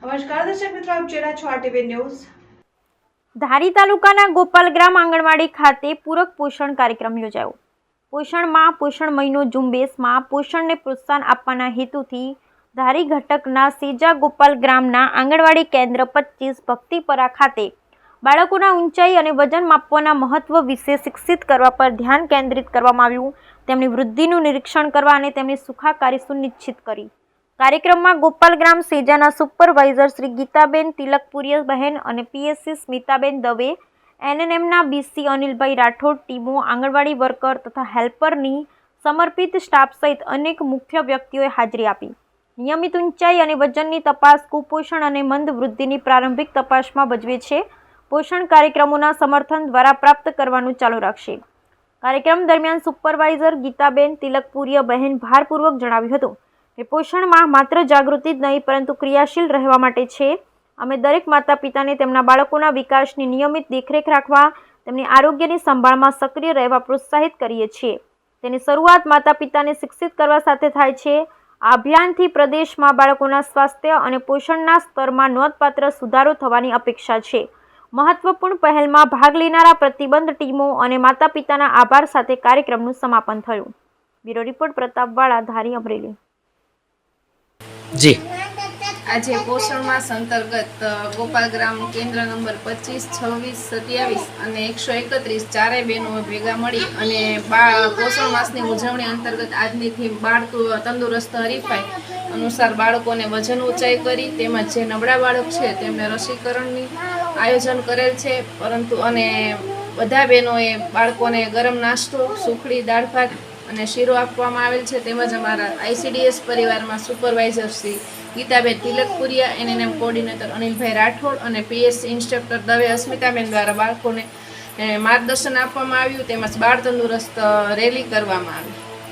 નમસ્કાર દર્શક મિત્રો, આપ જોઈ રહ્યા છો આરટીવી ન્યૂઝ. ધારી તાલુકાના ગોપાલ ગ્રામ આંગણવાડી ખાતે પૂરક પોષણ કાર્યક્રમ યોજાયો. પોષણમાં પોષણ મહિનો ઝુંબેશમાં પોષણને પ્રોત્સાહન આપવાના હેતુથી ધારી ઘટકના સેજા ગોપાલ ગ્રામના આંગણવાડી કેન્દ્ર પચીસ ભક્તિપરા ખાતે બાળકોના ઊંચાઈ અને વજન માપવાના મહત્વ વિશે શિક્ષિત કરવા પર ધ્યાન કેન્દ્રિત કરવામાં આવ્યું. તેમની વૃદ્ધિનું નિરીક્ષણ કરવા અને તેમની સુખાકારી સુનિશ્ચિત કરી. કાર્યક્રમમાં ગોપાલગ્રામ સેજાના સુપરવાઇઝર શ્રી ગીતાબેન તિલકપુરીય બહેન અને પીએસસી સ્મિતાબેન દવે, એનએનએમના બીસી અનિલભાઈ રાઠોડ, ટીમો, આંગણવાડી વર્કર તથા હેલ્પરની સમર્પિત સ્ટાફ સહિત અનેક મુખ્ય વ્યક્તિઓએ હાજરી આપી. નિયમિત ઊંચાઈ અને વજનની તપાસ, કુપોષણ અને મંદ વૃદ્ધિની પ્રારંભિક તપાસમાં ભજવે છે. પોષણ કાર્યક્રમોના સમર્થન દ્વારા પ્રાપ્ત કરવાનું ચાલુ રાખશે. કાર્યક્રમ દરમિયાન સુપરવાઇઝર ગીતાબેન તિલકપુરીય બહેન ભારપૂર્વક જણાવ્યું હતું. કે પોષણમાં માત્ર જાગૃતિ જ નહીં, પરંતુ ક્રિયાશીલ રહેવા માટે છે. અમે દરેક માતા પિતાને તેમના બાળકોના વિકાસની નિયમિત દેખરેખ રાખવા, તેમની આરોગ્યની સંભાળમાં સક્રિય રહેવા પ્રોત્સાહિત કરીએ છીએ. તેની શરૂઆત માતા પિતાને શિક્ષિત કરવા સાથે થાય છે. આ અભિયાનથી પ્રદેશમાં બાળકોના સ્વાસ્થ્ય અને પોષણના સ્તરમાં નોંધપાત્ર સુધારો થવાની અપેક્ષા છે. મહત્વપૂર્ણ પહેલમાં ભાગ લેનારા પ્રતિબંધ ટીમો અને માતા પિતાના આભાર સાથે કાર્યક્રમનું સમાપન થયું. Bureau report Pratapwala, Dhari Amreli. જી. આજે પોષણ માસ અંતર્ગત અ, ગોપાલગ્રામ કેન્દ્ર નંબર પચીસ છવ્વીસ સત્યાવીસ અને એકસો એકત્રીસ ચારેય બહેનો ભેગા મળી અને બા પોષણ માસની ઉજવણી અંતર્ગત આજની થીમ બાળ તંદુરસ્ત હરીફાઈ અનુસાર બાળકોને વજન ઊંચાઈ કરી તેમજ જે નબળા બાળક છે તેમને રસીકરણની આયોજન કરેલ છે. પરંતુ અને બધા બહેનોએ બાળકોને ગરમ નાસ્તો સુખડી દાળ ભાત અને શીરો આપવામાં આવેલ છે તેમજ અમારા આઈસીડીએસ પરિવારમાં supervisor Shri Geetaben Tilakpuriya ANM coordinator Anilbhai Rathod અને પીએસસી ઇન્સ્ટ્રક્ટર દવે અસ્મિતાબેન દ્વારા બાળકોને માર્ગદર્શન આપવામાં આવ્યું, તેમજ બાળ તંદુરસ્ત રેલી કરવામાં આવી.